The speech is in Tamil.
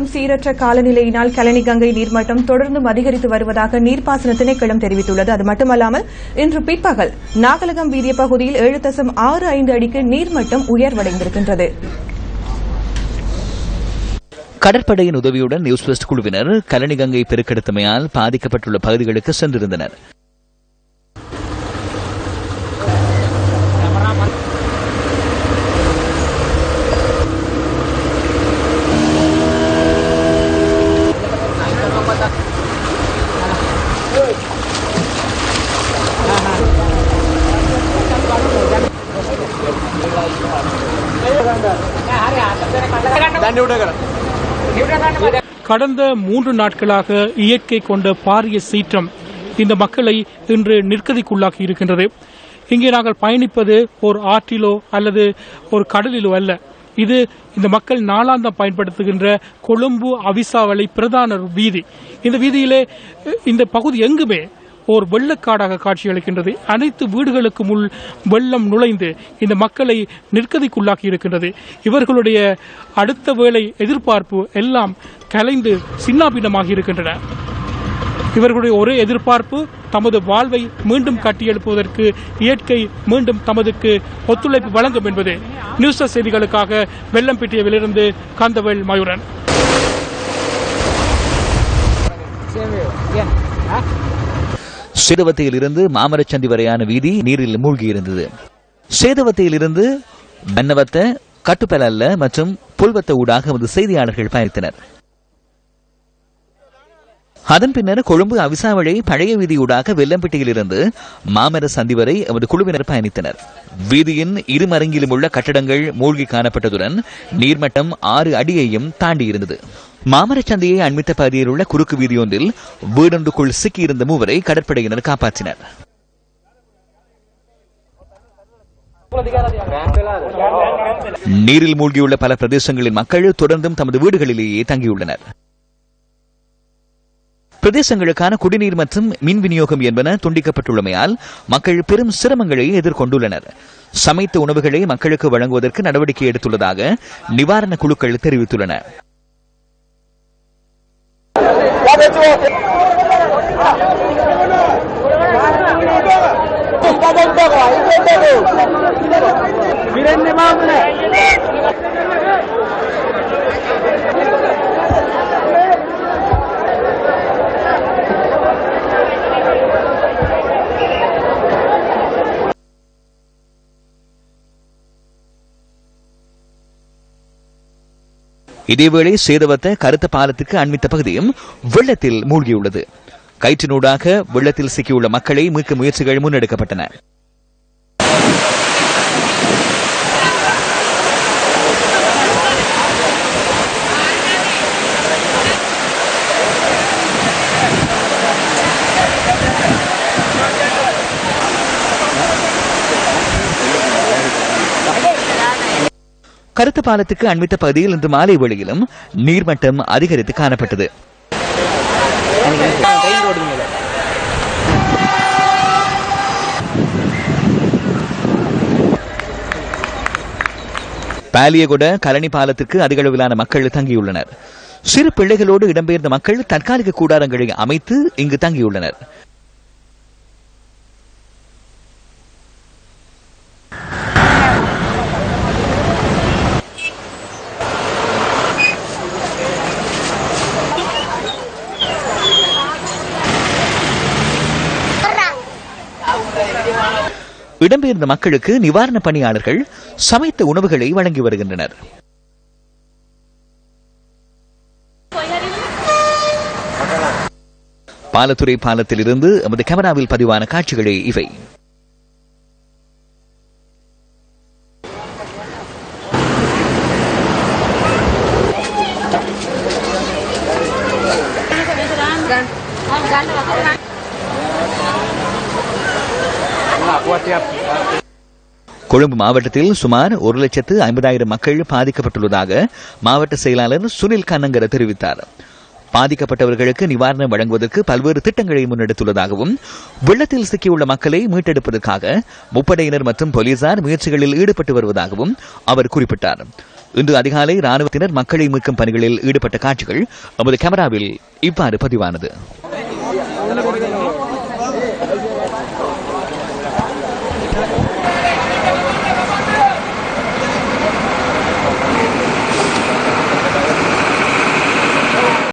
மற்றும் சீரற்ற காலநிலையினால் கலனி கங்கை நீர்மட்டம் தொடர்ந்தும் அதிகரித்து வருவதாக நீர்ப்பாசன திணைக்களம் தெரிவித்துள்ளது. அது மட்டுமல்லாமல் இன்று பிற்பகல் நாகலகம் வீதிய பகுதியில் ஏழு தசம் ஆறு ஐந்து அடிக்கு நீர்மட்டம் உயர்வடைந்திருக்கின்றது. கடற்படையின் உதவியுடன் நியூஸ் வெஸ்ட் குழுவினர் கலனி கங்கை பெருக்கெடுத்தமையால் பாதிக்கப்பட்டுள்ள பகுதிகளுக்கு சென்றிருந்தனர். கடந்த மூன்று நாட்களாக இயற்கை கொண்ட பாரிய சீற்றம் இந்த மக்களை இன்று நிற்கதிக்குள்ளாகி இருக்கின்றது. இங்கே நாங்கள் பயணிப்பது ஒரு ஆற்றிலோ அல்லது ஒரு கடலிலோ அல்ல. இது இந்த மக்கள் நாளாந்தம் பயன்படுத்துகின்ற கொழும்பு அவிசாவளை பிரதான வீதி. இந்த வீதியிலே இந்த பகுதி எங்குமே ஓர் வெள்ளக்காடாக காட்சியளிக்கின்றது. அனைத்து வீடுகளுக்கு முள் வெள்ளம் நுழைந்து இந்த மக்களை நிற்கதிக்குள்ளாக்கி இருக்கின்றது. இவர்களுடைய அடுத்த வேளை எதிர்பார்ப்பு எல்லாம் கலைந்து சின்னாபின்னமாகி இருக்கின்றன. இவர்களுடைய ஒரே எதிர்பார்ப்பு தமது வாழ்வை மீண்டும் கட்டியெழுப்புவதற்கு இயற்கை மீண்டும் தமதுக்கு ஒத்துழைப்பு வழங்கும் என்பது. நியூஸ் செய்திகளுக்காக வெள்ளம்பிட்டியவிலிருந்து கந்தவேல் மயூரன். சேதவத்தையில் இருந்து மாமரச்சந்தி வரையான வீதி நீரில் மூழ்கியிருந்தது. சேதவத்தையில் இருந்து பென்னவத்த கட்டுப்பலல்ல மற்றும் புல்வத்த ஊடாக வந்து செய்தியாளர்கள் பயணித்தனர். அதன் பின்னர் கொழும்பு அவிசாவளை பழைய வீதியூடாக வெள்ளம்பட்டியிலிருந்து மாமர சந்தி வரை எமது குழுவினர் பயணித்தனர். வீதியின் இருமரங்கிலும் உள்ள கட்டடங்கள் மூழ்கி காணப்பட்டதுடன் நீர்மட்டம் ஆறு அடியையும் தாண்டியிருந்தது. மாமரச்சந்தையை அண்மித்த பகுதியில் உள்ள குறுக்கு வீதியொன்றில் வீடொன்றுக்குள் சிக்கியிருந்த மூவரை கடற்படையினர் காப்பாற்றினர். நீரில் மூழ்கியுள்ள பல பிரதேசங்களின் மக்கள் தொடர்ந்தும் தமது வீடுகளிலேயே தங்கியுள்ளனர். பிரதேசங்களுக்கான குடிநீர் மற்றும் மின் விநியோகம் என்பன துண்டிக்கப்பட்டுள்ளமையால் மக்கள் பெரும் சிரமங்களை எதிர்கொண்டுள்ளனர். சமைத்த உணவுகளை மக்களுக்கு வழங்குவதற்கு நடவடிக்கை எடுத்துள்ளதாக நிவாரண குழுக்கள் தெரிவித்துள்ளன. இதேவேளை சேதவத்த கருத்த பாலத்துக்கு அண்மித்த பகுதியும் வெள்ளத்தில் மூழ்கியுள்ளது. கயிற்றினூடாக வெள்ளத்தில் சிக்கியுள்ள மக்களை மீட்க முயற்சிகள் முன்னெடுக்கப்பட்டன. கருத்த பாலத்துக்கு அண்மித்த பகுதியில் இன்று மாலை வேளையிலும் நீர்மட்டம் அதிகரித்து காணப்பட்டது. பாலியகுட கலனி பாலத்திற்கு அதிக அளவிலான மக்கள் தங்கியுள்ளனர். சிறு பிள்ளைகளோடு இடம்பெயர்ந்த மக்கள் தற்காலிக கூடாரங்களை அமைத்து இங்கு தங்கியுள்ளனர். இடம்பெயர்ந்த மக்களுக்கு நிவாரண பணியாளர்கள் சமைத்த உணவுகளை வழங்கி வருகின்றனர். பாலத்துறை பாலத்தில் இருந்து எமது கேமராவில் பதிவான காட்சிகளே இவை. கொழும்பு மாவட்டத்தில் சுமார் ஒரு லட்சத்து ஐம்பதாயிரம் மக்கள் பாதிக்கப்பட்டுள்ளதாக மாவட்ட செயலாளர் சுனில் கண்ணங்கர தெரிவித்தார். பாதிக்கப்பட்டவர்களுக்கு நிவாரணம் வழங்குவதற்கு பல்வேறு திட்டங்களை முன்னெடுத்துள்ளதாகவும் வெள்ளத்தில் சிக்கியுள்ள மக்களை மீட்டெடுப்பதற்காக முப்படையினர் மற்றும் போலீசார் முயற்சிகளில் ஈடுபட்டு வருவதாகவும் அவர் குறிப்பிட்டார். இன்று அதிகாலை ராணுவத்தினர் மக்களை மீட்கும் பணிகளில் ஈடுபட்ட காட்சிகள் நமது கேமராவில் இவ்வாறு பதிவானது.